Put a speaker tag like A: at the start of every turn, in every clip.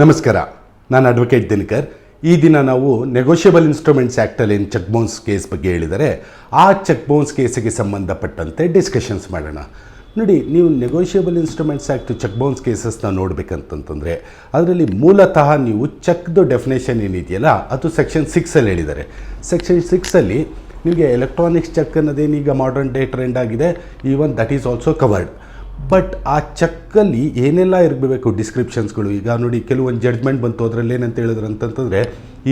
A: ನಮಸ್ಕಾರ, ನಾನು ಅಡ್ವೊಕೇಟ್ ದಿನಕರ್. ಈ ದಿನ ನಾವು ನೆಗೋಷಿಯಬಲ್ ಇನ್ಸ್ಟ್ರೂಮೆಂಟ್ಸ್ ಆ್ಯಕ್ಟಲ್ಲಿ ಏನು ಚೆಕ್ ಬೌನ್ಸ್ ಕೇಸ್ ಬಗ್ಗೆ ಹೇಳಿದರೆ, ಆ ಚೆಕ್ ಬೌನ್ಸ್ ಕೇಸಿಗೆ ಸಂಬಂಧಪಟ್ಟಂತೆ ಡಿಸ್ಕಷನ್ಸ್ ಮಾಡೋಣ. ನೋಡಿ, ನೀವು negotiable instruments act cheque bounce ಕೇಸಸ್ನ ನೋಡಬೇಕಂತಂತಂದರೆ, ಅದರಲ್ಲಿ ಮೂಲತಃ ನೀವು ಚೆಕ್ದು ಡೆಫಿನೇಷನ್ ಏನಿದೆಯಲ್ಲ, ಅದು ಸೆಕ್ಷನ್ ಸಿಕ್ಸಲ್ಲಿ ಹೇಳಿದ್ದಾರೆ ಸೆಕ್ಷನ್ ಸಿಕ್ಸಲ್ಲಿ ನಿಮಗೆ ಎಲೆಕ್ಟ್ರಾನಿಕ್ಸ್ ಚೆಕ್ ಅನ್ನೋದೇನೀಗ ಮಾಡರ್ನ್ ಡೇ ಟ್ರೆಂಡ್ ಆಗಿದೆ even that is also covered but ಆ ಚೆಕ್ಕಲ್ಲಿ ಏನೆಲ್ಲ ಇರಬೇಕು ಡಿಸ್ಕ್ರಿಪ್ಷನ್ಸ್ಗಳು? ಈಗ ನೋಡಿ, ಕೆಲವೊಂದು ಜಡ್ಜ್ಮೆಂಟ್ ಬಂತು, ಅದರಲ್ಲಿ ಏನಂತ ಹೇಳಿದ್ರು ಅಂತಂತಂದರೆ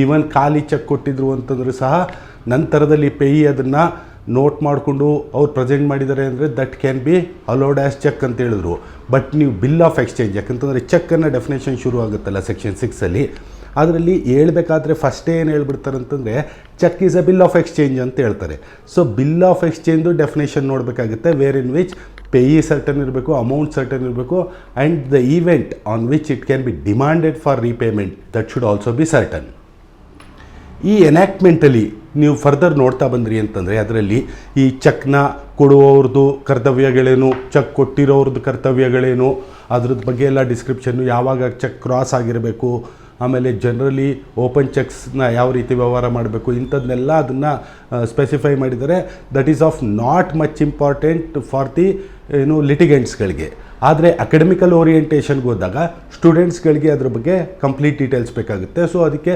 A: ಈವನ್ ಖಾಲಿ ಚೆಕ್ ಕೊಟ್ಟಿದ್ರು ಅಂತಂದ್ರೆ ಸಹ ನಂತರದಲ್ಲಿ ಪೇಯಿ ಅದನ್ನು ನೋಟ್ ಮಾಡಿಕೊಂಡು ಅವ್ರು ಪ್ರೆಸೆಂಟ್ ಮಾಡಿದ್ದಾರೆ ಅಂದರೆ that can be allowed as cheque ಅಂತ ಹೇಳಿದ್ರು. ಬಟ್ ನೀವು ಬಿಲ್ ಆಫ್ ಎಕ್ಸ್ಚೇಂಜ್ ಯಾಕಂತಂದರೆ ಚೆಕ್ಕನ್ನು ಡೆಫಿನೇಷನ್ ಶುರು ಆಗುತ್ತಲ್ಲ ಸೆಕ್ಷನ್ ಸಿಕ್ಸಲ್ಲಿ ಅದರಲ್ಲಿ ಹೇಳಬೇಕಾದ್ರೆ ಫಸ್ಟೇ ಏನು ಹೇಳ್ಬಿಡ್ತಾರೆ ಅಂತಂದರೆ cheque is a bill of exchange ಅಂತ ಹೇಳ್ತಾರೆ. So bill of exchange definition ನೋಡಬೇಕಾಗುತ್ತೆ where in which pay certain ಇರಬೇಕು ಅಮೌಂಟ್ ಸರ್ಟನ್ ಇರಬೇಕು and the event on which it can be demanded for repayment that should also be certain ಈ ಎನ್ಯಾಕ್ಟ್ಮೆಂಟಲ್ಲಿ ನೀವು further ನೋಡ್ತಾ ಬಂದ್ರಿ ಅಂತಂದರೆ, ಅದರಲ್ಲಿ ಈ ಚೆಕ್ನ ಕೊಡುವವ್ರದ್ದು ಕರ್ತವ್ಯಗಳೇನು ಚೆಕ್ ಕೊಟ್ಟಿರೋರ್ದು ಕರ್ತವ್ಯಗಳೇನು ಅದ್ರದ್ದು ಬಗ್ಗೆ ಎಲ್ಲ ಡಿಸ್ಕ್ರಿಪ್ಷನ್ನು ಯಾವಾಗ ಚೆಕ್ ಕ್ರಾಸ್ ಆಗಿರಬೇಕು, ಆಮೇಲೆ ಜನರಲಿ ಓಪನ್ ಚೆಕ್ಸ್ನ ಯಾವ ರೀತಿ ವ್ಯವಹಾರ ಮಾಡಬೇಕು ಇಂಥದ್ದನ್ನೆಲ್ಲ ಅದನ್ನು ಸ್ಪೆಸಿಫೈ ಮಾಡಿದರೆ that is of not much important for the ಏನು ಲಿಟಿಗೆಂಟ್ಸ್ಗಳಿಗೆ ಆದರೆ ಅಕಾಡೆಮಿಕಲ್ ಓರಿಯೆಂಟೇಷನ್ಗೆ ಹೋದಾಗ ಸ್ಟೂಡೆಂಟ್ಸ್ಗಳಿಗೆ ಅದ್ರ ಬಗ್ಗೆ ಕಂಪ್ಲೀಟ್ ಡೀಟೇಲ್ಸ್ ಬೇಕಾಗುತ್ತೆ. ಸೊ ಅದಕ್ಕೆ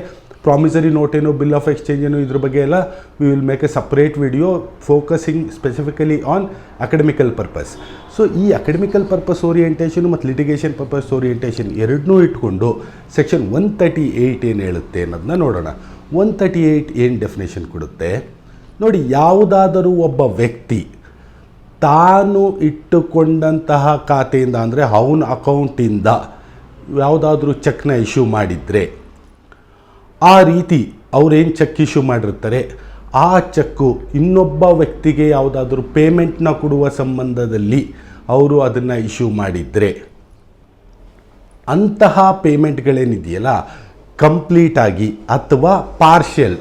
A: ಪ್ರಾಮಿಸರಿ ನೋಟ್ ಏನು ಬಿಲ್ ಆಫ್ ಎಕ್ಸ್ಚೇಂಜ್ ಏನು ಇದ್ರ ಬಗ್ಗೆ ಎಲ್ಲ we will make a separate video focusing specifically on academical purpose so ಈ ಅಕಾಡೆಮಿಕಲ್ ಪರ್ಪಸ್ ಓರಿಯೆಂಟೇಷನ್ ಮತ್ತು ಲಿಟಿಗೇಷನ್ ಪರ್ಪಸ್ ಓರಿಯೆಂಟೇಷನ್ ಎರಡನ್ನೂ ಇಟ್ಕೊಂಡು ಸೆಕ್ಷನ್ ಒನ್ ತರ್ಟಿ ಏಯ್ಟ್ ಏನು ಹೇಳುತ್ತೆ ಅನ್ನೋದನ್ನ ನೋಡೋಣ. ಒನ್ ತರ್ಟಿ ಏಯ್ಟ್ ಏನು ಡೆಫಿನೇಷನ್ ಕೊಡುತ್ತೆ? ನೋಡಿ, ಯಾವುದಾದರೂ ಒಬ್ಬ ವ್ಯಕ್ತಿ ತಾನು ಇಟ್ಟುಕೊಂಡಂತಹ ಖಾತೆಯಿಂದ, ಅಂದರೆ ಅವನ ಅಕೌಂಟಿಂದ ಯಾವುದಾದ್ರೂ ಚೆಕ್ನ ಇಶ್ಯೂ ಮಾಡಿದರೆ, ಆ ರೀತಿ ಅವರೇನು ಚೆಕ್ ಇಶ್ಯೂ ಮಾಡಿರ್ತಾರೆ, ಆ ಚೆಕ್ಕು ಇನ್ನೊಬ್ಬ ವ್ಯಕ್ತಿಗೆ ಯಾವುದಾದ್ರೂ ಪೇಮೆಂಟ್ನ ಕೊಡುವ ಸಂಬಂಧದಲ್ಲಿ ಅವರು ಅದನ್ನು ಇಶ್ಯೂ ಮಾಡಿದರೆ, ಅಂತಹ ಪೇಮೆಂಟ್ಗಳೇನಿದೆಯಲ್ಲ, ಕಂಪ್ಲೀಟಾಗಿ ಅಥವಾ ಪಾರ್ಷಿಯಲ್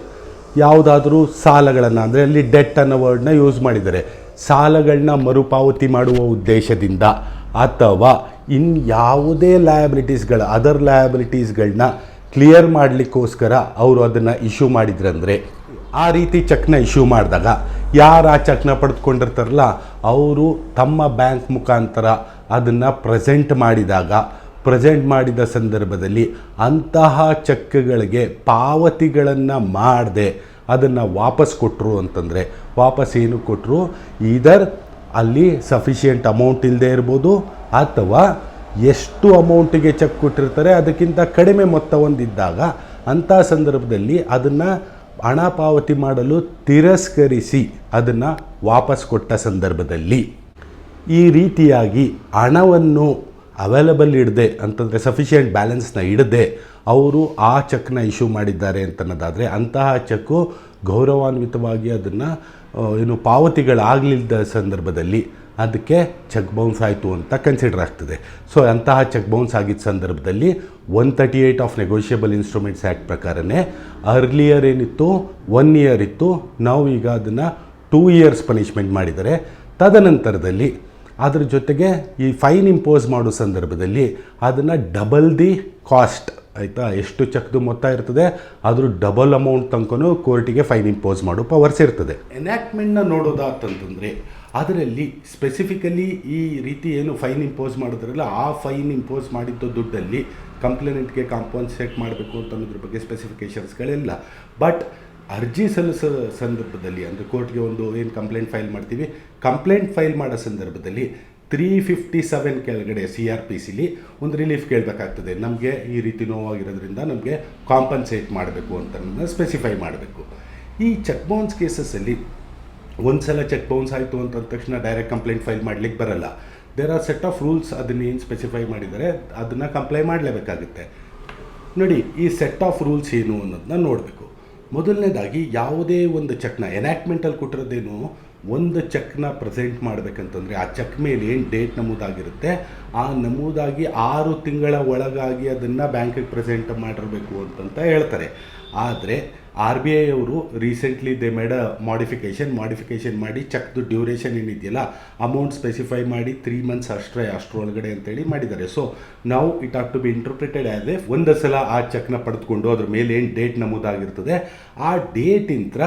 A: ಯಾವುದಾದ್ರೂ ಸಾಲಗಳನ್ನು, ಅಂದರೆ ಅಲ್ಲಿ ಡೆಟ್ ಅನ್ನೋ ವರ್ಡ್ನ ಯೂಸ್ ಮಾಡಿದ್ದಾರೆ. ಸಾಲಗಳನ್ನ ಮರುಪಾವತಿ ಮಾಡುವ ಉದ್ದೇಶದಿಂದ ಅಥವಾ ಇನ್ಯಾವುದೇ ಲಯಬಿಲಿಟೀಸ್ಗಳ ಅದರ್ ಲಯಬಿಲಿಟೀಸ್ಗಳನ್ನ ಕ್ಲಿಯರ್ ಮಾಡಲಿಕ್ಕೋಸ್ಕರ ಅವರು ಅದನ್ನು ಇಶ್ಯೂ ಮಾಡಿದ್ರಂದರೆ, ಆ ರೀತಿ ಚೆಕ್ನ ಇಶ್ಯೂ ಮಾಡಿದಾಗ ಯಾರು ಆ ಚೆಕ್ನ ಪಡೆದುಕೊಂಡಿರ್ತಾರಲ್ಲ, ಅವರು ತಮ್ಮ ಬ್ಯಾಂಕ್ ಮುಖಾಂತರ ಅದನ್ನು ಪ್ರೆಸೆಂಟ್ ಮಾಡಿದಾಗ ಪ್ರೆಸೆಂಟ್ ಮಾಡಿದ ಸಂದರ್ಭದಲ್ಲಿ ಅಂತಹ ಚೆಕ್ಗಳಿಗೆ ಪಾವತಿಗಳನ್ನು ಮಾಡದೆ ಅದನ್ನು ವಾಪಸ್ ಕೊಟ್ಟರು ಅಂತಂದರೆ ವಾಪಸ್ ಏನು ಕೊಟ್ಟರು ಈದರ್ ಅಲ್ಲಿ ಸಫಿಷಿಯೆಂಟ್ ಅಮೌಂಟ್ ಇಲ್ಲದೆ ಇರ್ಬೋದು, ಅಥವಾ ಎಷ್ಟು ಅಮೌಂಟಿಗೆ ಚೆಕ್ ಕೊಟ್ಟಿರ್ತಾರೆ, ಅದಕ್ಕಿಂತ ಕಡಿಮೆ ಮೊತ್ತ ಹೊಂದಿದ್ದಾಗ ಅಂಥ ಸಂದರ್ಭದಲ್ಲಿ ಅದನ್ನು ಹಣ ಪಾವತಿ ಮಾಡಲು ತಿರಸ್ಕರಿಸಿ ಅದನ್ನು ವಾಪಸ್ ಕೊಟ್ಟ ಸಂದರ್ಭದಲ್ಲಿ. ಈ ರೀತಿಯಾಗಿ ಹಣವನ್ನು ಅವೈಲಬಲ್ ಇಡದೆ, ಅಂತಂದರೆ ಸಫಿಷಿಯೆಂಟ್ ಬ್ಯಾಲೆನ್ಸ್ನ ಇಡದೆ ಅವರು ಆ ಚೆಕ್ನ ಇಶ್ಯೂ ಮಾಡಿದ್ದಾರೆ ಅಂತನ್ನೋದಾದರೆ ಅಂತಹ ಚೆಕ್ಕು ಗೌರವಾನ್ವಿತವಾಗಿ ಅದನ್ನು ಏನು ಪಾವತಿಗಳಾಗಲಿಲ್ಲದ ಸಂದರ್ಭದಲ್ಲಿ ಅದಕ್ಕೆ ಚೆಕ್ ಬೌನ್ಸ್ ಆಯಿತು ಅಂತ ಕನ್ಸಿಡರ್ ಆಗ್ತದೆ. ಸೊ ಅಂತಹ ಚೆಕ್ ಬೌನ್ಸ್ ಆಗಿದ್ದ ಸಂದರ್ಭದಲ್ಲಿ one thirty eight of negotiable instruments act ಪ್ರಕಾರನೇ ಅರ್ಲಿಯರ್ ಏನಿತ್ತು ಒನ್ ಇಯರ್ ಇತ್ತು, ನಾವು ಈಗ ಅದನ್ನು ಟೂ ಇಯರ್ಸ್ ಪನಿಷ್ಮೆಂಟ್ ಮಾಡಿದರೆ, ತದನಂತರದಲ್ಲಿ ಅದರ ಜೊತೆಗೆ ಈ ಫೈನ್ ಇಂಪೋಸ್ ಮಾಡೋ ಸಂದರ್ಭದಲ್ಲಿ ಅದನ್ನು ಡಬಲ್ ದಿ ಕಾಸ್ಟ್ ಆಯಿತಾ? ಎಷ್ಟು ಚಕ್ದು ಮೊತ್ತ ಇರ್ತದೆ, ಆದರೂ ಡಬಲ್ ಅಮೌಂಟ್ ತನಕನೂ ಕೋರ್ಟಿಗೆ ಫೈನ್ ಇಂಪೋಸ್ ಮಾಡೋ ಪವರ್ಸ್ ಇರ್ತದೆ. ಎನ್ಯಾಕ್ಟ್ಮೆಂಟ್ನ ನೋಡೋದಾತಂತಂದರೆ, ಅದರಲ್ಲಿ ಸ್ಪೆಸಿಫಿಕಲಿ ಈ ರೀತಿ ಏನು ಫೈನ್ ಇಂಪೋಸ್ ಮಾಡಿದ್ರಲ್ಲ, ಆ ಫೈನ್ ಇಂಪೋಸ್ ಮಾಡಿದ್ದ ದುಡ್ಡಲ್ಲಿ ಕಂಪ್ಲೇನೆಂಟ್ಗೆ ಕಾಂಪನ್ಸೇಟ್ ಮಾಡಬೇಕು ಅಂತ ಅನ್ನೋದ್ರ ಬಗ್ಗೆ ಸ್ಪೆಸಿಫಿಕೇಷನ್ಸ್ಗಳಿಲ್ಲ ಬಟ್ ಅರ್ಜಿ ಸಲ್ಲಿಸೋ ಸಂದರ್ಭದಲ್ಲಿ, ಅಂದರೆ ಕೋರ್ಟ್ಗೆ ಒಂದು ಏನು ಕಂಪ್ಲೇಂಟ್ ಫೈಲ್ ಮಾಡ್ತೀವಿ ಕಂಪ್ಲೇಂಟ್ ಫೈಲ್ ಮಾಡೋ ಸಂದರ್ಭದಲ್ಲಿ ತ್ರೀ ಫಿಫ್ಟಿ ಸೆವೆನ್ ಕೆಳಗಡೆ ಸಿ ಆರ್ ಪಿ ಸಿಲಿ ಒಂದು ರಿಲೀಫ್ ಕೇಳಬೇಕಾಗ್ತದೆ. ನಮಗೆ ಈ ರೀತಿ ನೋವಾಗಿರೋದ್ರಿಂದ ನಮಗೆ ಕಾಂಪನ್ಸೇಟ್ ಮಾಡಬೇಕು ಅಂತ ಸ್ಪೆಸಿಫೈ ಮಾಡಬೇಕು. ಈ ಚೆಕ್ ಬೌನ್ಸ್ ಕೇಸಸ್ಸಲ್ಲಿ ಒಂದು ಸಲ ಚೆಕ್ ಬೌನ್ಸ್ ಆಯಿತು ಅಂತ ಅಂದ ತಕ್ಷಣ ಡೈರೆಕ್ಟ್ ಕಂಪ್ಲೇಂಟ್ ಫೈಲ್ ಮಾಡಲಿಕ್ಕೆ ಬರಲ್ಲ. There are set of rules ಅದನ್ನೇನು ಸ್ಪೆಸಿಫೈ ಮಾಡಿದರೆ ಅದನ್ನು ಕಂಪ್ಲೈ ಮಾಡಲೇಬೇಕಾಗುತ್ತೆ. ನೋಡಿ, ಈ ಸೆಟ್ ಆಫ್ ರೂಲ್ಸ್ ಏನು ಅನ್ನೋದನ್ನ ನೋಡಬೇಕು. ಮೊದಲನೇದಾಗಿ ಯಾವುದೇ ಒಂದು ಚೆಕ್ನ ಎನ್ಯಾಕ್ಟ್ಮೆಂಟಲ್ಲಿ ಕೊಟ್ಟಿರೋದೇನು ಒಂದು ಚೆಕ್ನ ಪ್ರೆಸೆಂಟ್ ಮಾಡಬೇಕಂತಂದರೆ ಆ ಚೆಕ್ ಮೇಲೆ ಏನು ಡೇಟ್ ನಮೂದಾಗಿರುತ್ತೆ, ಆ ನಮೂದಾಗಿ ಆರು ತಿಂಗಳ ಒಳಗಾಗಿ ಅದನ್ನು ಬ್ಯಾಂಕಿಗೆ ಪ್ರೆಸೆಂಟ್ ಮಾಡಿರಬೇಕು ಅಂತಂತ ಹೇಳ್ತಾರೆ. ಆದರೆ ಆರ್ ಬಿ ಐ ಅವರು recently they made modification modification ಮಾಡಿ ಚೆಕ್ದು ಡ್ಯೂರೇಷನ್ ಏನಿದೆಯಲ್ಲ, ಅಮೌಂಟ್ ಸ್ಪೆಸಿಫೈ ಮಾಡಿ ತ್ರೀ ಮಂತ್ಸ್ ಅಷ್ಟೇ, ಅಷ್ಟರೊಳಗಡೆ ಅಂತೇಳಿ ಮಾಡಿದ್ದಾರೆ. ಸೊ ನಾವು it have to be interpreted as a ಒಂದು ಸಲ ಆ ಚೆಕ್ನ ಪಡೆದುಕೊಂಡು ಅದ್ರ ಮೇಲೆ ಏನು ಡೇಟ್ ನಮೂದಾಗಿರ್ತದೆ, ಆ ಡೇಟಿಂತ್ರ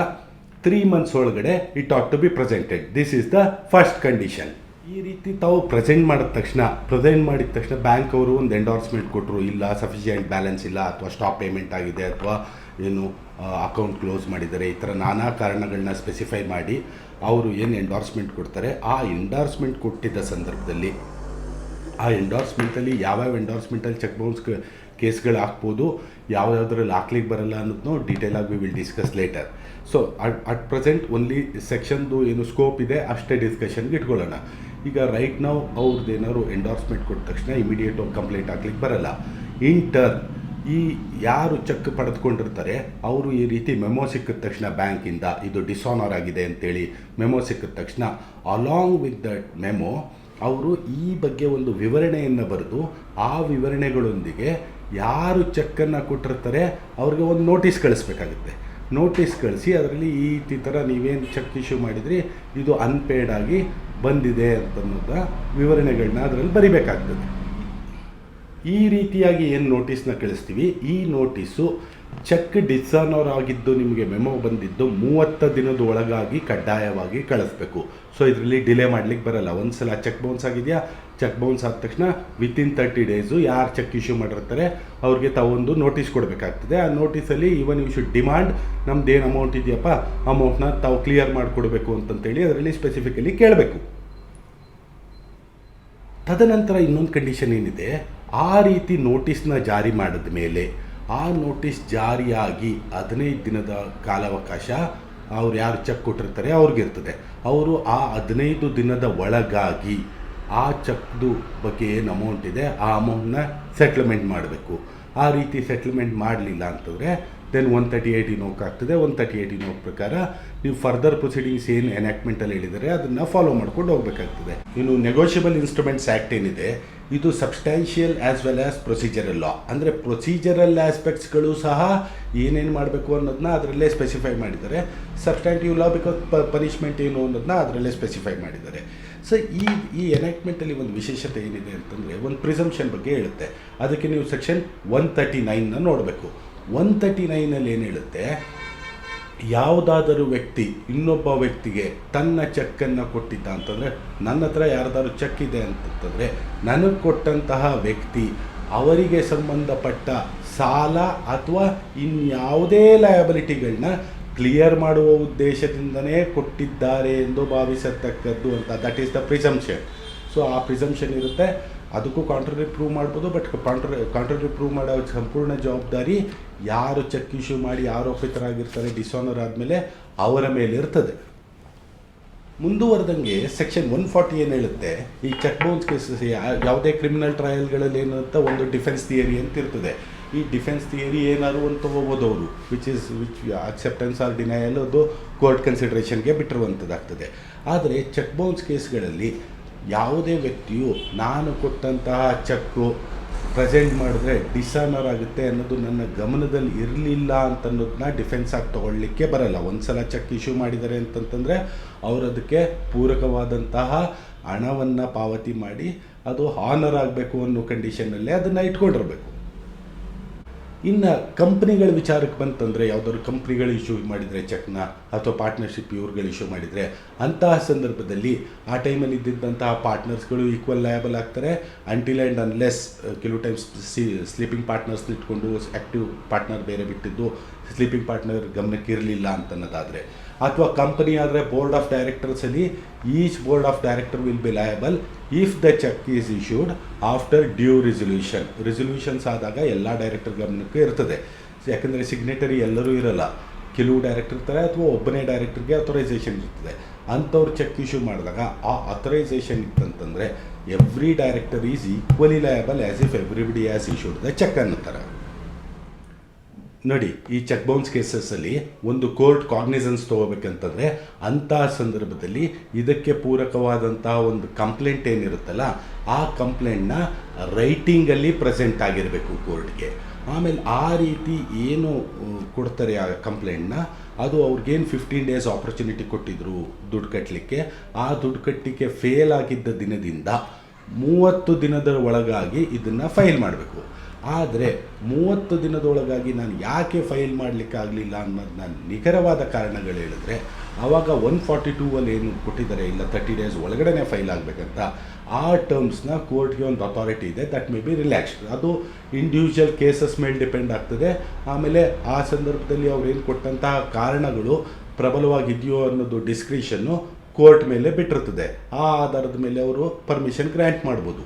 A: ತ್ರೀ ಮಂತ್ಸ್ ಒಳಗಡೆ it ought to be presented this is the first condition ಈ ರೀತಿ ತಾವು ಪ್ರೆಸೆಂಟ್ ಮಾಡಿದ ತಕ್ಷಣ ಪ್ರೆಸೆಂಟ್ ಮಾಡಿದ ತಕ್ಷಣ ಬ್ಯಾಂಕ್ ಅವರು ಒಂದು ಎಂಡೋರ್ಸ್ಮೆಂಟ್ ಕೊಟ್ಟರು ಇಲ್ಲ ಸಫಿಷಿಯೆಂಟ್ ಬ್ಯಾಲೆನ್ಸ್ ಇಲ್ಲ, ಅಥವಾ ಸ್ಟಾಪ್ ಪೇಮೆಂಟ್ ಆಗಿದೆ, ಅಥವಾ ಏನು ಅಕೌಂಟ್ ಕ್ಲೋಸ್ ಮಾಡಿದ್ದಾರೆ, ಈ ಥರ ನಾನಾ ಕಾರಣಗಳನ್ನ ಸ್ಪೆಸಿಫೈ ಮಾಡಿ ಅವರು ಏನು ಎಂಡೋರ್ಸ್ಮೆಂಟ್ ಕೊಡ್ತಾರೆ, ಆ ಎಂಡೋರ್ಸ್ಮೆಂಟ್ ಕೊಟ್ಟಿದ್ದ ಸಂದರ್ಭದಲ್ಲಿ, ಆ ಎಂಡೋರ್ಸ್ಮೆಂಟಲ್ಲಿ ಯಾವ್ಯಾವ ಎಂಡೋರ್ಸ್ಮೆಂಟಲ್ಲಿ ಚೆಕ್ ಬೌನ್ಸ್ ಕೇಸ್ಗಳು ಹಾಕ್ಬೋದು ಯಾವ್ಯಾವ್ದ್ರಲ್ಲಿ ಹಾಕ್ಲಿಕ್ಕೆ ಬರಲ್ಲ ಅನ್ನೋದನ್ನು ಡೀಟೇಲ್ ಆಗಿ we will discuss later so at at present only ಸೆಕ್ಷನ್ದು ಏನು ಸ್ಕೋಪ್ ಇದೆ, ಅಷ್ಟೇ ಡಿಸ್ಕಷನ್ಗೆ ಇಟ್ಕೊಳ್ಳೋಣ. ಈಗ ರೈಟ್ ನಾವು ಅವ್ರದ್ದು ಏನಾದ್ರು ಎಂಡೋರ್ಸ್ಮೆಂಟ್ ಕೊಟ್ಟ ತಕ್ಷಣ ಇಮಿಡಿಯೇಟ್ ಒಂದು ಕಂಪ್ಲೇಂಟ್ ಹಾಕ್ಲಿಕ್ಕೆ ಬರಲ್ಲ. ಇನ್ ಟರ್ನ್ ಈ ಯಾರು ಚೆಕ್ ಪಡೆದುಕೊಂಡಿರ್ತಾರೆ, ಅವರು ಈ ರೀತಿ ಮೆಮೊ ಸಿಕ್ಕಿದ ತಕ್ಷಣ ಬ್ಯಾಂಕಿಂದ, ಇದು ಡಿಸಾನರ್ ಆಗಿದೆ ಅಂತೇಳಿ ಮೆಮೊ ಸಿಕ್ಕಿದ ತಕ್ಷಣ ಅಲಾಂಗ್ ವಿತ್ ದಟ್ ಮೆಮೊ ಅವರು ಈ ಬಗ್ಗೆ ಒಂದು ವಿವರಣೆಯನ್ನು ಬರೆದು, ಆ ವಿವರಣೆಗಳೊಂದಿಗೆ ಯಾರು ಚೆಕ್ಕನ್ನು ಕೊಟ್ಟಿರ್ತಾರೆ, ಅವ್ರಿಗೆ ಒಂದು ನೋಟಿಸ್ ಕಳಿಸ್ಬೇಕಾಗುತ್ತೆ. ನೋಟಿಸ್ ಕಳಿಸಿ ಅದರಲ್ಲಿ ಈ ಥರ ನೀವೇನು ಚೆಕ್ ಇಶ್ಯೂ ಮಾಡಿದ್ರಿ, ಇದು ಅನ್ಪೇಯ್ಡ್ ಆಗಿ ಬಂದಿದೆ ಅಂತನ್ನೋದ ವಿವರಣೆಗಳನ್ನ ಅದರಲ್ಲಿ ಬರಿಬೇಕಾಗ್ತದೆ. ಈ ರೀತಿಯಾಗಿ ಏನು ನೋಟಿಸ್ನ ಕಳಿಸ್ತೀವಿ? ಈ ನೋಟಿಸು ಚೆಕ್ ಡಿಸಾನರ್ ಆಗಿದ್ದು ನಿಮಗೆ ಮೆಮೊ ಬಂದಿದ್ದು ಮೂವತ್ತು ದಿನದ ಒಳಗಾಗಿ ಕಡ್ಡಾಯವಾಗಿ ಕಳಿಸ್ಬೇಕು. ಸೊ ಇದರಲ್ಲಿ ಡಿಲೇ ಮಾಡ್ಲಿಕ್ಕೆ ಬರಲ್ಲ. ಒಂದು ಸಲ ಚೆಕ್ ಬೌನ್ಸ್ ಆಗಿದೆಯಾ? ಚೆಕ್ ಬೌನ್ಸ್ ಆದ ತಕ್ಷಣ ವಿತಿನ್ ತರ್ಟಿ ಡೇಸು ಯಾರು ಚೆಕ್ ಇಶ್ಯೂ ಮಾಡಿರ್ತಾರೆ, ಅವ್ರಿಗೆ ತಾವೊಂದು ನೋಟಿಸ್ ಕೊಡಬೇಕಾಗ್ತದೆ. ಆ ನೋಟಿಸಲ್ಲಿ ಈವನ್ ಯು ಶುಡ್ ಡಿಮಾಂಡ್ ನಮ್ದು ಏನು ಅಮೌಂಟ್ ಇದೆಯಪ್ಪ ಅಮೌಂಟ್ನ ತಾವು ಕ್ಲಿಯರ್ ಮಾಡಿಕೊಡ್ಬೇಕು ಅಂತಂತೇಳಿ ಅದರಲ್ಲಿ ಸ್ಪೆಸಿಫಿಕಲಿ ಕೇಳಬೇಕು. ತದನಂತರ ಇನ್ನೊಂದು ಕಂಡೀಷನ್ ಏನಿದೆ, ಆ ರೀತಿ ನೋಟಿಸ್ನ ಜಾರಿ ಮಾಡಿದ ಮೇಲೆ, ಆ ನೋಟಿಸ್ ಜಾರಿಯಾಗಿ ಹದಿನೈದು ದಿನದ ಕಾಲಾವಕಾಶ ಅವ್ರು ಯಾರು ಚೆಕ್ ಕೊಟ್ಟಿರ್ತಾರೆ ಅವ್ರಿಗಿರ್ತದೆ. ಅವರು ಆ ಹದಿನೈದು ದಿನದ ಒಳಗಾಗಿ ಆ ಚೆಕ್ದು ಬಗ್ಗೆ ಏನು ಅಮೌಂಟ್ ಇದೆ, ಆ ಅಮೌಂಟ್ನ ಸೆಟ್ಲ್ಮೆಂಟ್ ಮಾಡಬೇಕು. ಆ ರೀತಿ ಸೆಟ್ಲ್ಮೆಂಟ್ ಮಾಡಲಿಲ್ಲ ಅಂತಂದರೆ then one thirty eight invoke ಆಗ್ತದೆ. ಒನ್ ತರ್ಟಿ ಏಯ್ಟ್ ಇನೋಕ್ ಪ್ರಕಾರ ನೀವು ಫರ್ದರ್ ಪ್ರೊಸೀಡಿಂಗ್ಸ್ ಏನು ಎನಾಕ್ಟ್ಮೆಂಟಲ್ಲಿ ಹೇಳಿದರೆ ಅದನ್ನು ಫಾಲೋ ಮಾಡ್ಕೊಂಡು ಹೋಗಬೇಕಾಗ್ತದೆ. ಇನ್ನು ನೆಗೋಷಿಯಬಲ್ ಇನ್ಸ್ಟ್ರೂಮೆಂಟ್ಸ್ ಆ್ಯಕ್ಟ್ ಏನಿದೆ, ಇದು substantial as well as procedural law ಅಂದರೆ ಪ್ರೊಸೀಜರಲ್ ಆಸ್ಪೆಕ್ಟ್ಸ್ಗಳು ಸಹ ಏನೇನು ಮಾಡಬೇಕು ಅನ್ನೋದನ್ನ ಅದರಲ್ಲೇ ಸ್ಪೆಸಿಫೈ ಮಾಡಿದ್ದಾರೆ. ಸಬ್ಸ್ಟ್ಯಾಂಟಿವ್ ಲಾ ಬಿಕಾಸ್ ಪನಿಷ್ಮೆಂಟ್ ಏನು ಅನ್ನೋದನ್ನ ಅದರಲ್ಲೇ ಸ್ಪೆಸಿಫೈ ಮಾಡಿದ್ದಾರೆ. ಸೊ ಈ ಈ ಎನಾಕ್ಟ್ಮೆಂಟಲ್ಲಿ ಒಂದು ವಿಶೇಷತೆ ಏನಿದೆ ಅಂತಂದರೆ, ಒಂದು ಪ್ರಿಸಂಪ್ಷನ್ ಬಗ್ಗೆ ಹೇಳುತ್ತೆ. ಅದಕ್ಕೆ ನೀವು ಸೆಕ್ಷನ್ ಒನ್ ತರ್ಟಿ ನೈನ್ನ ನೋಡಬೇಕು. ಒನ್ ತರ್ಟಿ ನೈನಲ್ಲಿ ಏನು ಹೇಳುತ್ತೆ? ಯಾವುದಾದರೂ ವ್ಯಕ್ತಿ, ಇನ್ನೊಬ್ಬ ವ್ಯಕ್ತಿಗೆ ತನ್ನ ಚೆಕ್ಕನ್ನು ಕೊಟ್ಟಿದ್ದ ಅಂತಂದರೆ, ನನ್ನ ಹತ್ರ ಯಾರ್ದಾದ್ರು ಚೆಕ್ ಇದೆ ಅಂತಂದರೆ, ನನಗೆ ಕೊಟ್ಟಂತಹ ವ್ಯಕ್ತಿ ಅವರಿಗೆ ಸಂಬಂಧಪಟ್ಟ ಸಾಲ ಅಥವಾ ಇನ್ಯಾವುದೇ ಲಯಬಿಲಿಟಿಗಳನ್ನ ಕ್ಲಿಯರ್ ಮಾಡುವ ಉದ್ದೇಶದಿಂದನೇ ಕೊಟ್ಟಿದ್ದಾರೆ ಎಂದು ಭಾವಿಸತಕ್ಕದ್ದು ಅಂತ. That is the presumption so ಆ ಪ್ರಿಸಂಪ್ಷನ್ ಇರುತ್ತೆ. ಅದಕ್ಕೂ ಕಾಂಟ್ರರಿ ಪ್ರೂವ್ ಮಾಡ್ಬೋದು ಬಟ್ ಕಾಂಟ್ರ ಕಾಂಟ್ರರಿ ಪ್ರೂವ್ ಮಾಡೋ ಸಂಪೂರ್ಣ ಜವಾಬ್ದಾರಿ ಯಾರು ಚೆಕ್ ಇಶ್ಯೂ ಮಾಡಿ ಆರೋಪಿತರಾಗಿರ್ತಾರೆ ಡಿಸಾನರ್ ಆದಮೇಲೆ ಅವರ ಮೇಲೆ ಇರ್ತದೆ. ಮುಂದುವರೆದಂಗೆ ಸೆಕ್ಷನ್ ಒನ್ ಫಾರ್ಟಿ ಏನು ಹೇಳುತ್ತೆ, ಈ ಚೆಕ್ ಬೌನ್ಸ್ ಕೇಸಸ್ ಯಾವುದೇ ಕ್ರಿಮಿನಲ್ ಟ್ರಯಲ್ಗಳಲ್ಲಿ ಏನಂತ ಒಂದು ಡಿಫೆನ್ಸ್ ಥಿಯರಿ ಅಂತ ಇರ್ತದೆ. ಈ ಡಿಫೆನ್ಸ್ ಥಿಯರಿ ಏನಾದ್ರು ಅಂತ ಹೋಗ್ಬೋದು ಅವರು which is which acceptance or denial ಅದು ಕೋರ್ಟ್ ಕನ್ಸಿಡ್ರೇಷನ್ಗೆ ಬಿಟ್ಟಿರುವಂಥದ್ದಾಗ್ತದೆ ಆದರೆ ಚೆಕ್ ಬೌನ್ಸ್ ಕೇಸ್ಗಳಲ್ಲಿ ಯಾವುದೇ ವ್ಯಕ್ತಿಯು ನಾನು ಕೊಟ್ಟಂತಹ ಚೆಕ್ಕು ಪ್ರೆಸೆಂಟ್ ಮಾಡಿದ್ರೆ ಡಿಸಾನರ್ ಆಗುತ್ತೆ ಅನ್ನೋದು ನನ್ನ ಗಮನದಲ್ಲಿ ಇರಲಿಲ್ಲ ಅಂತ ಅನ್ನೋದನ್ನ ಡಿಫೆನ್ಸ್ ಆಗಿ ತೊಗೊಳ್ಲಿಕ್ಕೆ ಬರಲ್ಲ. ಒಂದು ಸಲ ಚೆಕ್ ಇಶ್ಯೂ ಮಾಡಿದ್ದಾರೆ ಅಂತಂತಂದರೆ ಅವರು ಅದಕ್ಕೆ ಪೂರಕವಾದಂತಹ ಹಣವನ್ನು ಪಾವತಿ ಮಾಡಿ ಅದು ಹಾನರ್ ಆಗಬೇಕು ಅನ್ನೋ ಕಂಡೀಷನಲ್ಲೇ ಅದನ್ನು ಇಟ್ಕೊಂಡಿರಬೇಕು. ಇನ್ನು ಕಂಪ್ನಿಗಳ ವಿಚಾರಕ್ಕೆ ಬಂತಂದರೆ, ಯಾವುದಾದ್ರು ಕಂಪ್ನಿಗಳು ಇಶ್ಯೂ ಮಾಡಿದರೆ ಚೆಕ್ನ ಅಥವಾ ಪಾರ್ಟ್ನರ್ಶಿಪ್ ಇವ್ರುಗಳು ಇಶ್ಯೂ ಮಾಡಿದರೆ, ಅಂತಹ ಸಂದರ್ಭದಲ್ಲಿ ಆ ಟೈಮಲ್ಲಿ ಇದ್ದಿದ್ದಂತಹ ಪಾರ್ಟ್ನರ್ಸ್ಗಳು ಈಕ್ವಲ್ ಲಯಬಲ್ ಆಗ್ತಾರೆ. ಅಂಟಿಲ್ ಆ್ಯಂಡ್ ಅನ್ಲೆಸ್ ಕೆಲವು ಟೈಮ್ಸ್ ಸಿ ಸ್ಲೀಪಿಂಗ್ ಪಾರ್ಟ್ನರ್ಸ್ನ ಇಟ್ಕೊಂಡು ಆ್ಯಕ್ಟಿವ್ ಪಾರ್ಟ್ನರ್ ಬೇರೆ ಬಿಟ್ಟಿದ್ದು ಸ್ಲೀಪಿಂಗ್ ಪಾರ್ಟ್ನರ್ ಗಮನಕ್ಕಿರಲಿಲ್ಲ ಅಂತನ್ನೋದಾದರೆ. ಅಥವಾ ಕಂಪನಿ ಆದರೆ board of ಡೈರೆಕ್ಟರ್ಸಲ್ಲಿ each board of director will be liable if the cheque is issued after due resolution. Resolutions ಆದಾಗ ಎಲ್ಲ ಡೈರೆಕ್ಟರ್ ಗಮನಕ್ಕೂ ಇರ್ತದೆ. ಯಾಕಂದರೆ ಸಿಗ್ನೇಟರಿ ಎಲ್ಲರೂ ಇರಲ್ಲ. ಕೆಲವು ಡೈರೆಕ್ಟರ್ ಇರ್ತಾರೆ ಅಥವಾ ಒಬ್ಬನೇ ಡೈರೆಕ್ಟರ್ಗೆ ಅಥೊರೈಸೇಷನ್ ಇರ್ತದೆ. ಅಂಥವ್ರು ಚೆಕ್ ಇಶ್ಯೂ ಮಾಡಿದಾಗ ಆ authorisation ಇತ್ತಂತಂದರೆ every director is equally liable as if everybody as issued the cheque ಅನ್ನುತ್ತಾರೆ. ನೋಡಿ, ಈ ಚೆಕ್ ಬೌನ್ಸ್ ಕೇಸಸ್ಸಲ್ಲಿ ಒಂದು ಕೋರ್ಟ್ ಕಾಗ್ನಿಸನ್ಸ್ ತೊಗೋಬೇಕಂತಂದರೆ ಅಂತಹ ಸಂದರ್ಭದಲ್ಲಿ ಇದಕ್ಕೆ ಪೂರಕವಾದಂತಹ ಒಂದು ಕಂಪ್ಲೇಂಟ್ ಏನಿರುತ್ತಲ್ಲ, ಆ ಕಂಪ್ಲೇಂಟ್ನ ರೈಟಿಂಗಲ್ಲಿ ಪ್ರೆಸೆಂಟ್ ಆಗಿರಬೇಕು ಕೋರ್ಟ್ಗೆ ಆಮೇಲೆ ಆ ರೀತಿ ಏನು ಕೊಡ್ತಾರೆ ಆ ಕಂಪ್ಲೇಂಟ್ನ ಅದು ಅವ್ರಿಗೇನು ಫಿಫ್ಟೀನ್ ಡೇಸ್ ಆಪರ್ಚುನಿಟಿ ಕೊಟ್ಟಿದ್ರು ದುಡ್ಡು ಕಟ್ಟಲಿಕ್ಕೆ ಆ ದುಡ್ಡು ಕಟ್ಟಲಿಕ್ಕೆ ಫೇಲ್ ಆಗಿದ್ದ ದಿನದಿಂದ ಮೂವತ್ತು ದಿನದ ಒಳಗಾಗಿ ಇದನ್ನು ಫೈಲ್ ಮಾಡಬೇಕು. ಆದರೆ ಮೂವತ್ತು ದಿನದೊಳಗಾಗಿ ನಾನು ಯಾಕೆ ಫೈಲ್ ಮಾಡಲಿಕ್ಕಾಗಲಿಲ್ಲ ನಾನು ನಿಖರವಾದ ಕಾರಣಗಳು ಹೇಳಿದ್ರೆ ಆವಾಗ ಒನ್ ಫಾರ್ಟಿ ಟೂವಲ್ಲಿ ಏನು ಕೊಟ್ಟಿದ್ದಾರೆ, ಇಲ್ಲ ತರ್ಟಿ ಡೇಸ್ ಒಳಗಡೆ ಫೈಲ್ ಆಗಬೇಕಂತ, ಆ ಟರ್ಮ್ಸ್ನ ಕೋರ್ಟ್ಗೆ ಒಂದು ಅಥಾರಿಟಿ ಇದೆ ದಟ್ ಮೇ ಬಿ ರಿಲ್ಯಾಕ್ಸ್ ಅದು ಇಂಡಿವಿಜುವಲ್ ಕೇಸಸ್ ಮೇಲೆ ಡಿಪೆಂಡ್ ಆಗ್ತದೆ. ಆಮೇಲೆ ಆ ಸಂದರ್ಭದಲ್ಲಿ ಅವ್ರು ಏನು ಕೊಟ್ಟಂತಹ ಕಾರಣಗಳು ಪ್ರಬಲವಾಗಿದೆಯೋ ಅನ್ನೋದು ಡಿಸ್ಕ್ರಿಷನ್ನು ಕೋರ್ಟ್ ಮೇಲೆ ಬಿಟ್ಟಿರ್ತದೆ ಆ ಆಧಾರದ ಮೇಲೆ ಅವರು ಪರ್ಮಿಷನ್ ಗ್ರ್ಯಾಂಟ್ ಮಾಡ್ಬೋದು.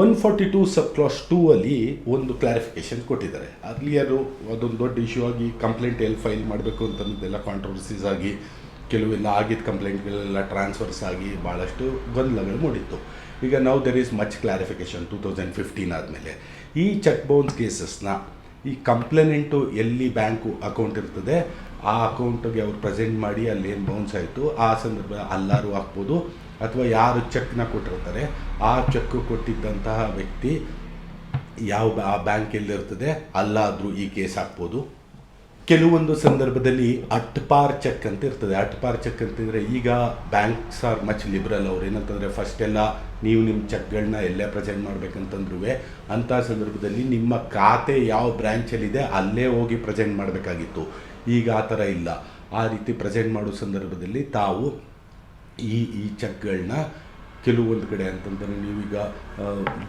A: One forty two sub clause two ಅಲ್ಲಿ ಒಂದು ಕ್ಲಾರಿಫಿಕೇಶನ್ ಕೊಟ್ಟಿದ್ದಾರೆ. ಅಲ್ಲಿ ಅದು ಅದೊಂದು ದೊಡ್ಡ ಇಶ್ಯೂ ಆಗಿ ಕಂಪ್ಲೇಂಟ್ ಎಲ್ಲಿ ಫೈಲ್ ಮಾಡಬೇಕು ಅಂತಂದೆಲ್ಲ ಕಾಂಟ್ರವರ್ಸೀಸ್ ಆಗಿ ಕೆಲವೆಲ್ಲ ಆಗಿದ್ದ ಕಂಪ್ಲೇಂಟ್ಗಳೆಲ್ಲ ಟ್ರಾನ್ಸ್ಫರ್ಸ್ ಆಗಿ ಭಾಳಷ್ಟು ಗೊಂದಲಗಳು ಮೂಡಿತ್ತು. ಈಗ ನಾವು there is much clarification two thousand fifteen ಆದಮೇಲೆ. ಈ ಚೆಕ್ ಬೌನ್ಸ್ ಕೇಸಸ್ನ ಈ ಕಂಪ್ಲೇನೆಂಟು ಎಲ್ಲಿ ಬ್ಯಾಂಕು ಅಕೌಂಟ್ ಇರ್ತದೆ, ಆ ಅಕೌಂಟಿಗೆ ಅವ್ರು ಪ್ರೆಸೆಂಟ್ ಮಾಡಿ ಅಲ್ಲಿ ಏನು ಬೌನ್ಸ್ ಆಯಿತು, ಆ ಸಂದರ್ಭ ಅಲ್ಲಾರು ಹಾಕ್ಬೋದು. ಅಥವಾ ಯಾರು ಚೆಕ್ನ ಕೊಟ್ಟಿರ್ತಾರೆ, ಆ ಚೆಕ್ ಕೊಟ್ಟಿದ್ದಂತಹ ವ್ಯಕ್ತಿ ಯಾವ ಆ ಬ್ಯಾಂಕ್ ಎಲ್ಲಿರ್ತದೆ ಅಲ್ಲಾದರೂ ಈ ಕೇಸ್ ಹಾಕ್ಬೋದು. ಕೆಲವೊಂದು ಸಂದರ್ಭದಲ್ಲಿ ಅಟ್ ಪಾರ್ ಚೆಕ್ ಅಂತ ಇರ್ತದೆ. ಅಟ್ ಪಾರ್ ಚೆಕ್ ಅಂತಂದರೆ ಈಗ ಬ್ಯಾಂಕ್ಸ್ ಆರ್ ಮಚ್ ಲಿಬ್ರಲ್ ಅವ್ರು. ಏನಂತಂದರೆ ಫಸ್ಟ್ ಎಲ್ಲ ನೀವು ನಿಮ್ಮ ಚೆಕ್ಗಳನ್ನ ಎಲ್ಲೇ ಪ್ರೆಸೆಂಟ್ ಮಾಡ್ಬೇಕಂತಂದ್ರೂ ಅಂಥ ಸಂದರ್ಭದಲ್ಲಿ ನಿಮ್ಮ ಖಾತೆ ಯಾವ ಬ್ರ್ಯಾಂಚಲ್ಲಿದೆ ಅಲ್ಲೇ ಹೋಗಿ ಪ್ರೆಸೆಂಟ್ ಮಾಡಬೇಕಾಗಿತ್ತು. ಈಗ ಆ ಥರ ಇಲ್ಲ. ಆ ರೀತಿ ಪ್ರೆಸೆಂಟ್ ಮಾಡೋ ಸಂದರ್ಭದಲ್ಲಿ ತಾವು ಈ ಈ ಚೆಕ್ಗಳನ್ನ ಕೆಲವೊಂದು ಕಡೆ ಅಂತಂದರೆ ನೀವೀಗ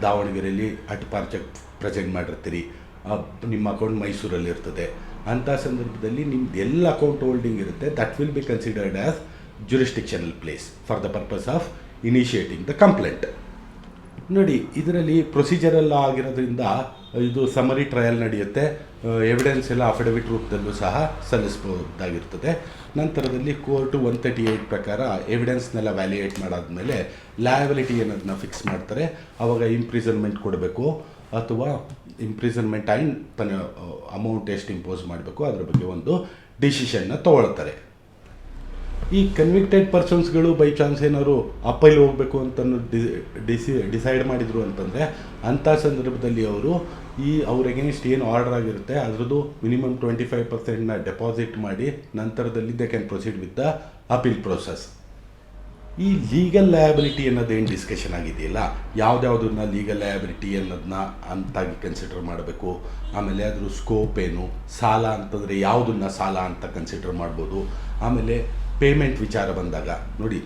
A: ದಾವಣಗೆರೆಯಲ್ಲಿ ಅಟ್ಪಾರ್ ಚೆಕ್ ಪ್ರೆಸೆಂಟ್ ಮಾಡಿರ್ತೀರಿ ನಿಮ್ಮ ಅಕೌಂಟ್ ಮೈಸೂರಲ್ಲಿ ಇರ್ತದೆ. ಅಂಥ ಸಂದರ್ಭದಲ್ಲಿ ನಿಮ್ದು ಎಲ್ಲ ಅಕೌಂಟ್ ಹೋಲ್ಡಿಂಗ್ ಇರುತ್ತೆ. That will be considered as jurisdictional place for the purpose of initiating the complaint ನೋಡಿ, ಇದರಲ್ಲಿ ಪ್ರೊಸೀಜರೆಲ್ಲ ಆಗಿರೋದ್ರಿಂದ ಇದು ಸಮರಿ ಟ್ರಯಲ್ ನಡೆಯುತ್ತೆ. ಎವಿಡೆನ್ಸ್ ಎಲ್ಲ ಅಫಿಡವಿಟ್ ರೂಪದಲ್ಲೂ ಸಹ ಸಲ್ಲಿಸ್ಬೋದಾಗಿರ್ತದೆ ನಂತರದಲ್ಲಿ ಕೋರ್ಟು ಒನ್ ತರ್ಟಿ ಏಯ್ಟ್ ಪ್ರಕಾರ ಎವಿಡೆನ್ಸ್ನೆಲ್ಲ ವ್ಯಾಲ್ಯೂಯೇಟ್ ಮಾಡಾದ್ಮೇಲೆ ಲಯಬಿಲಿಟಿ ಅನ್ನೋದನ್ನ ಫಿಕ್ಸ್ ಮಾಡ್ತಾರೆ. ಆವಾಗ ಇಂಪ್ರಿಸನ್ಮೆಂಟ್ ಕೊಡಬೇಕು ಅಥವಾ ಇಂಪ್ರಿಸನ್ಮೆಂಟ್ ಆ್ಯಂಡ್ ತನ್ನ ಅಮೌಂಟ್ ಎಷ್ಟು ಇಂಪೋಸ್ ಮಾಡಬೇಕು, ಅದರ ಬಗ್ಗೆ ಒಂದು ಡಿಸಿಷನ್ನ ತಗೊಳ್ತಾರೆ. ಈ ಕನ್ವಿಕ್ಟೆಡ್ ಪರ್ಸನ್ಸ್ಗಳು ಬೈ ಚಾನ್ಸ್ ಏನಾದ್ರು ಅಪ್ಪಲ್ಲಿ ಹೋಗಬೇಕು ಅಂತ ಡಿಸಿ ಡಿಸೈಡ್ ಮಾಡಿದರು ಅಂತಂದರೆ, ಅಂಥ ಸಂದರ್ಭದಲ್ಲಿ ಅವರು ಈ ಅವ್ರ ಎಗೇನ್ಸ್ಟ್ ಏನು ಆರ್ಡರ್ ಆಗಿರುತ್ತೆ, ಅದರದ್ದು ಮಿನಿಮಮ್ ಟ್ವೆಂಟಿ ಫೈವ್ ಪರ್ಸೆಂಟ್ನ ಡೆಪಾಸಿಟ್ ಮಾಡಿ ನಂತರದಲ್ಲಿ they can proceed with the appeal process ಈ ಲೀಗಲ್ ಲಯಬಿಲಿಟಿ ಏನು ಡಿಸ್ಕಷನ್ ಆಗಿದೆಯಲ್ಲ, ಯಾವುದ್ಯಾವುದನ್ನ ಲೀಗಲ್ ಲಯಬಿಲಿಟಿ ಅನ್ನೋದನ್ನ ಅಂತಾಗಿ ಕನ್ಸಿಡರ್ ಮಾಡಬೇಕು, ಆಮೇಲೆ ಅದ್ರ ಸ್ಕೋಪ್ ಏನು, ಸಾಲ ಅಂತಂದರೆ ಯಾವುದನ್ನ ಸಾಲ ಅಂತ ಕನ್ಸಿಡರ್ ಮಾಡ್ಬೋದು, ಆಮೇಲೆ ಪೇಮೆಂಟ್ ವಿಚಾರ ಬಂದಾಗ, ನೋಡಿ,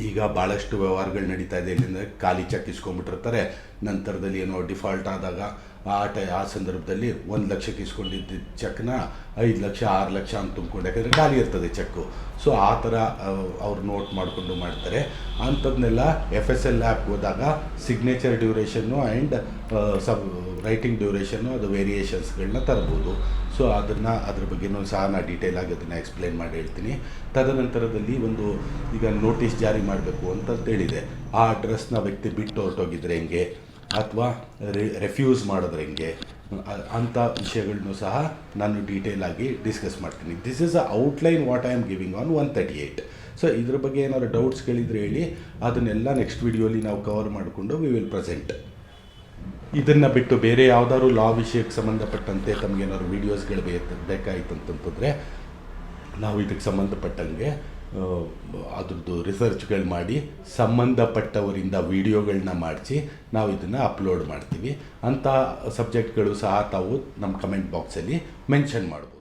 A: ಈಗ ಭಾಳಷ್ಟು ವ್ಯವಹಾರಗಳು ನಡೀತಾ ಇದೆ ಇಲ್ಲಿಂದ ಖಾಲಿ ಚೆಕ್ ಇಸ್ಕೊಂಡ್ಬಿಟ್ಟಿರ್ತಾರೆ. ನಂತರದಲ್ಲಿ ಏನೋ ಡಿಫಾಲ್ಟ್ ಆದಾಗ ಆ ಟೈ, ಆ ಸಂದರ್ಭದಲ್ಲಿ ಒಂದು ಲಕ್ಷಕ್ಕೆ ಇಸ್ಕೊಂಡಿದ್ದ ಚೆಕ್ನ ಐದು ಲಕ್ಷ, ಆರು ಲಕ್ಷ ಅಂತ ತುಂಬ್ಕೊಂಡು, ಯಾಕಂದರೆ ಖಾಲಿ ಇರ್ತದೆ ಚೆಕ್ಕು. ಸೊ, ಆ ಥರ ಅವ್ರು ನೋಟ್ ಮಾಡಿಕೊಂಡು ಮಾಡ್ತಾರೆ. ಅಂಥದ್ದನ್ನೆಲ್ಲ ಎಫ್ ಎಸ್ ಎಲ್ ಆ್ಯಪ್ಗೆ ಹೋದಾಗ ಸಿಗ್ನೇಚರ್ ಡ್ಯೂರೇಷನ್ನು ಆ್ಯಂಡ್ ಸಬ್ ರೈಟಿಂಗ್ ಡ್ಯೂರೇಷನ್ನು ಅದು ವೇರಿಯೇಷನ್ಸ್ಗಳನ್ನ ತರ್ಬೋದು. ಸೊ ಅದನ್ನು ಅದ್ರ ಬಗ್ಗೆನೂ ಸಹ ನಾನು ಡೀಟೇಲ್ ಆಗಿ ಅದನ್ನು ಎಕ್ಸ್ಪ್ಲೇನ್ ಮಾಡಿ ಹೇಳ್ತೀನಿ. ತದನಂತರದಲ್ಲಿ ಒಂದು ಈಗ ನೋಟಿಸ್ ಜಾರಿ ಮಾಡಬೇಕು ಅಂತ ಹೇಳಿದೆ. ಆ ಅಡ್ರೆಸ್ನ ವ್ಯಕ್ತಿ ಬಿಟ್ಟು ಹೊರಟೋಗಿದ್ರೆ ಹೆಂಗೆ? ಅಥವಾ ರೆಫ್ಯೂಸ್ ಮಾಡಿದ್ರೆ ಹೆಂಗೆ? ಅಂಥ ವಿಷಯಗಳನ್ನು ಸಹ ನಾನು ಡೀಟೇಲ್ ಆಗಿ ಡಿಸ್ಕಸ್ ಮಾಡ್ತೀನಿ. This is a outline what I am giving on one thirty eight so ಇದ್ರ ಬಗ್ಗೆ ಏನಾದ್ರು ಡೌಟ್ಸ್ಗಳಿದ್ರೆ ಹೇಳಿ, ಅದನ್ನೆಲ್ಲ ನೆಕ್ಸ್ಟ್ ವಿಡಿಯೋಲಿ ನಾವು ಕವರ್ ಮಾಡಿಕೊಂಡು ವಿ ವಿಲ್ ಪ್ರೆಸೆಂಟ್ ಇದನ್ನು ಬಿಟ್ಟು ಬೇರೆ ಯಾವುದಾದ್ರು ಲಾ ವಿಷಯಕ್ಕೆ ಸಂಬಂಧಪಟ್ಟಂತೆ ತಮಗೇನಾದ್ರು ವೀಡಿಯೋಸ್ಗಳು ಬೇಕಾಯಿತು ಅಂತಂತಂದರೆ ನಾವು ಇದಕ್ಕೆ ಸಂಬಂಧಪಟ್ಟಂಗೆ ಅದ್ರದ್ದು ರಿಸರ್ಚ್ಗಳು ಮಾಡಿ, ಸಂಬಂಧಪಟ್ಟವರಿಂದ ವೀಡಿಯೋಗಳನ್ನ ಮಾಡಿಸಿ, ನಾವು ಇದನ್ನು ಅಪ್ಲೋಡ್ ಮಾಡ್ತೀವಿ. ಅಂಥ ಸಬ್ಜೆಕ್ಟ್ಗಳು ಸಹ ತಾವು ನಮ್ಮ ಕಮೆಂಟ್ ಬಾಕ್ಸಲ್ಲಿ ಮೆನ್ಷನ್ ಮಾಡ್ಬೋದು